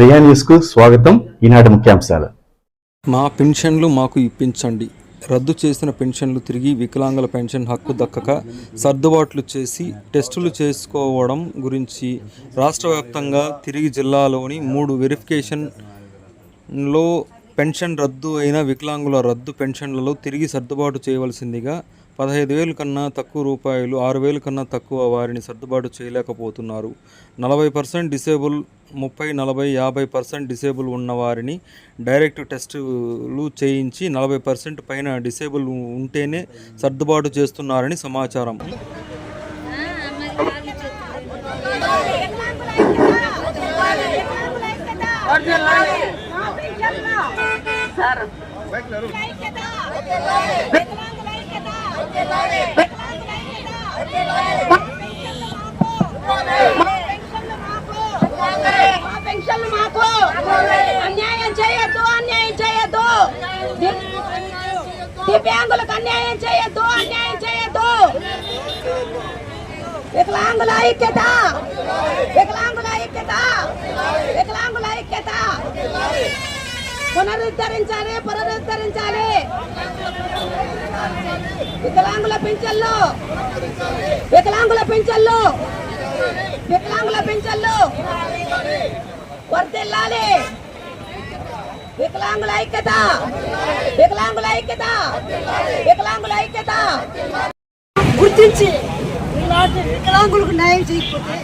ప్రియా న్యూస్కు స్వాగతం. ఈనాటి ముఖ్యాంశాలు. మా పెన్షన్లు మాకు ఇప్పించండి. రద్దు చేసిన పెన్షన్లు తిరిగి వికలాంగుల పెన్షన్ హక్కు దక్కక సర్దుబాట్లు చేసి టెస్టులు చేసుకోవడం గురించి రాష్ట్ర వ్యాప్తంగా తిరిగి జిల్లాలోని మూడు వెరిఫికేషన్లో పెన్షన్ రద్దు అయిన వికలాంగుల రద్దు పెన్షన్లలో తిరిగి సర్దుబాటు చేయవలసిందిగా పదహైదు వేలు కన్నా తక్కువ రూపాయలు ఆరు వేలు కన్నా తక్కువ వారిని సర్దుబాటు చేయలేకపోతున్నారు. నలభై పర్సెంట్ డిసేబుల్ ముప్పై నలభై యాభై పర్సెంట్ డిసేబుల్ ఉన్నవారిని డైరెక్ట్ టెస్టులు చేయించి నలభై పర్సెంట్ పైన డిసేబుల్ ఉంటేనే సర్దుబాటు చేస్తున్నారని సమాచారం. పెన్షన్ మాకు అన్యాయం చేయొద్దు అన్యాయం చేయొద్దు బ్యాంకులకు అన్యాయం చేయొద్దు అన్యాయం చేయొద్దు. వికలాంగుల ఐక్యత వికలాంగుల ఐక్యత వికలాంగుల ఐక్యత. పునరుద్ధరించాలి పునరుద్ధరించాలి. వికలాంగుల పింఛన్లు వికలాంగుల పింఛన్లు వికలాంగుల పింఛన్లు. వర్తిల్లాలి. వికలాంగుల ఐక్యత. వికలాంగుల ఐక్యత. వికలాంగుల ఐక్యత. గుర్తించి వికలాంగులకు న్యాయం చేయకపోతే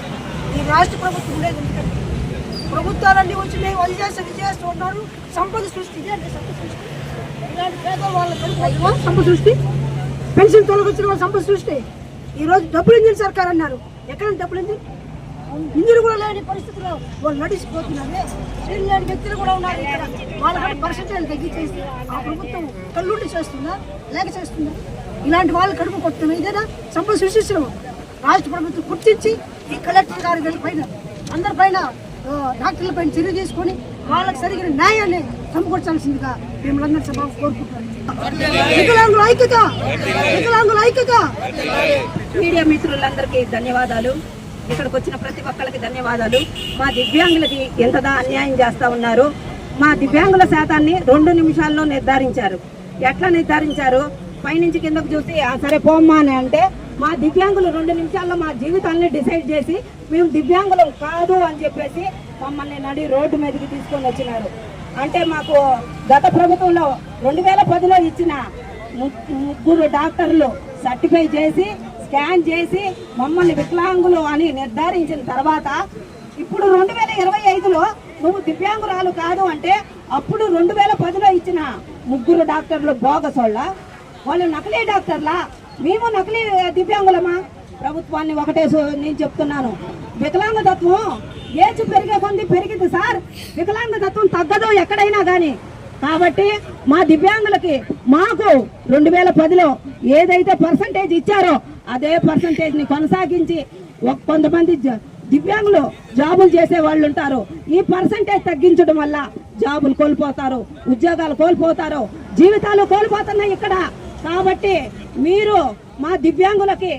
ఈ రాష్ట్ర ప్రభుత్వం లేదు ఎందుకంటే ప్రభుత్వాలన్నీ మేము అది చేస్తే ఇది చేస్తూ ఉన్నారు. సంపద సృష్టి అండి సంపద సృష్టి. ఇలాంటి పేద వాళ్ళ సంపద సృష్టి? పెన్షన్ తొలగించిన వాళ్ళ సంపద సృష్టి. ఈరోజు డబ్బులు ఇంజిన్ సర్కార్ అన్నారు. ఎక్కడ డబ్బులు ఇంజిన్? ఇంజిన్ కూడా లేని పరిస్థితిలో వాళ్ళు నడిచిపోతున్నారు. స్త్రీలు లేని వ్యక్తులు కూడా ఉన్నారు ఇక్కడ. వాళ్ళకంటే పరిస్థితులను తగ్గించేసి ఆ ప్రభుత్వం కళ్ళుండి చేస్తుందా? లేక చేస్తుందా? ఇలాంటి వాళ్ళు కడుపు కొట్టడం ఇదేనా సంపద సృష్టించడం. రాష్ట్ర ప్రభుత్వం గుర్తించి ఈ కలెక్టర్ గారి పైన అందరి పైన డాక్టర్ల పైన చర్య తీసుకొని వాళ్ళకి సరిగిన న్యాయాన్ని సమకూర్చాల్సిందిగా మిమ్మల్ని సభ కోరుకుంటున్నాను. వికలాంగుల ఐక్యత! వికలాంగుల ఐక్యత! మీడియా మిత్రులందరికీ ధన్యవాదాలు. ఇక్కడికి వచ్చిన ప్రతి ఒక్కరికి ధన్యవాదాలు. మా దివ్యాంగులకి ఎంతదా అన్యాయం చేస్తా ఉన్నారు. మా దివ్యాంగుల శాతాన్ని రెండు నిమిషాల్లో నిర్ధారించారు. ఎట్లా నిర్ధారించారు? పైనుంచి కిందకు చూసి సరే పోమ్మా అని అంటే మా దివ్యాంగులు రెండు నిమిషాల్లో మా జీవితాన్ని డిసైడ్ చేసి మేము దివ్యాంగులం కాదు అని చెప్పేసి మమ్మల్ని నడి రోడ్డు మీదకి తీసుకొని వచ్చినారు. అంటే మాకు గత ప్రభుత్వంలో రెండు వేల పదిలో ఇచ్చిన ముగ్గురు డాక్టర్లు సర్టిఫై చేసి స్కాన్ చేసి మమ్మల్ని వికలాంగులు అని నిర్ధారించిన తర్వాత ఇప్పుడు రెండు వేల ఇరవై ఐదులో నువ్వు దివ్యాంగురాలు కాదు అంటే అప్పుడు రెండు వేల పదిలో ఇచ్చిన ముగ్గురు డాక్టర్లు బోగసోళ్ళ. వాళ్ళు నకిలీ డాక్టర్లా? మేము నకిలీ దివ్యాంగులమా? ప్రభుత్వాన్ని ఒకటే నేను చెప్తున్నాను. వికలాంగతత్వం ఏజ్ పెరిగే కొంది పెరిగింది సార్. వికలాంగతత్వం తగ్గదు ఎక్కడైనా కానీ కాబట్టి మా దివ్యాంగులకి మాకు రెండు వేల పదిలో ఏదైతే పర్సంటేజ్ ఇచ్చారో అదే పర్సంటేజ్ని కొనసాగించి ఒక కొంతమంది దివ్యాంగులు జాబులు చేసే వాళ్ళు ఉంటారు. ఈ పర్సంటేజ్ తగ్గించడం వల్ల జాబులు కోల్పోతారు ఉద్యోగాలు కోల్పోతారు జీవితాలు కోల్పోతున్నాయి ఇక్కడ. కాబట్టి మీరు మా దివ్యాంగులకి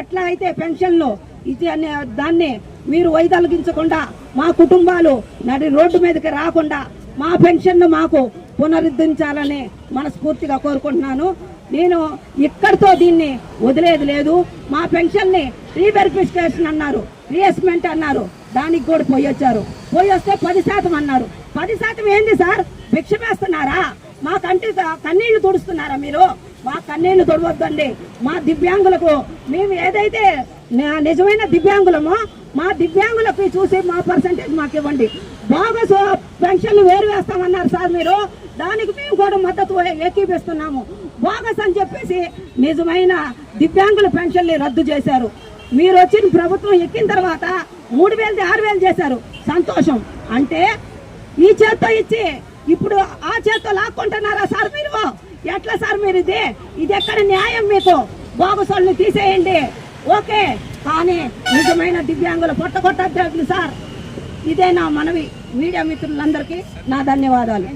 ఎట్లా అయితే పెన్షన్లు ఇది అనే దాన్ని మీరు వైదొలగించకుండా మా కుటుంబాలు నడి రోడ్డు మీదకి రాకుండా మా పెన్షన్ను మాకు పునరుద్ధరించాలని మనస్ఫూర్తిగా కోరుకుంటున్నాను. నేను ఇక్కడితో దీన్ని వదిలేది లేదు. మా పెన్షన్ని రీవెరిఫికేషన్ అన్నారు రీఎస్మెంట్ అన్నారు. దానికి కూడా పోయి వచ్చారు. పోయి వస్తే పది శాతం అన్నారు. పది శాతం ఏంది సార్? భిక్ష వేస్తున్నారా? మా కంటి కన్నీళ్ళు తుడుస్తున్నారా మీరు? మా కన్నీళ్ళు తుడవద్దండి. మా దివ్యాంగులకు మేము ఏదైతే నిజమైన దివ్యాంగులమో మా దివ్యాంగులకు చూసి మా పర్సంటేజ్ మాకు ఇవ్వండి. బాగా సో- పెన్షన్లు వేరు వేస్తామన్నారు సార్ మీరు. దానికి మేము కూడా మద్దతు ఏకీపిస్తున్నాము. బోగస్ అని చెప్పేసి నిజమైన దివ్యాంగుల పెన్షన్లు రద్దు చేశారు. మీరు వచ్చిన ప్రభుత్వం ఎక్కిన తర్వాత మూడు వేలది ఆరు వేలు చేశారు. సంతోషం. అంటే ఈ చేత్తో ఇచ్చి ఇప్పుడు ఆ చేత్తో లాక్కుంటున్నారా సార్ మీరు? ఎట్లా సార్ మీరు ఇది? ఇది ఎక్కడ న్యాయం మీకు? బోగసోళ్ళని తీసేయండి. ఓకే. కానీ నిజమైన దివ్యాంగుల పొట్టగొట్టద్దు సార్. ఇదే నా మనవి. మీడియా మిత్రులందరికీ నా ధన్యవాదాలు.